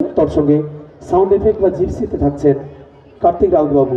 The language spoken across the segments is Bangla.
তার সঙ্গে সাউন্ড এফেক্ট বা জিপসিতে থাকছেন কার্তিক রাউতবাবু।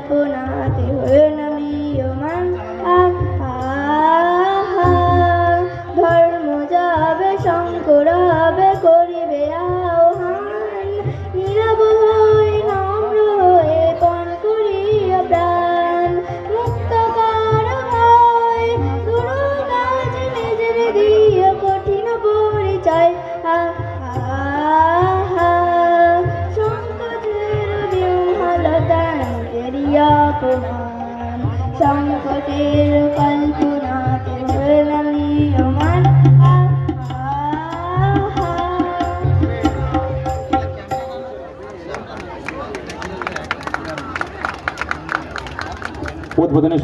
কল্পনাতে হয়ে নামিয়মান ধর্ম যাবে, শঙ্কর হবে, করিবে আহ্বান। নীরব হয়ে নম্র হয়ে পণ করিয়া প্রাণ। মুক্ত কর ভয় কাজ নিজের দিয়ে কঠিন পরিচয়। আহা অপমান সংকটের নিয়মান আহা উদ্বোধনী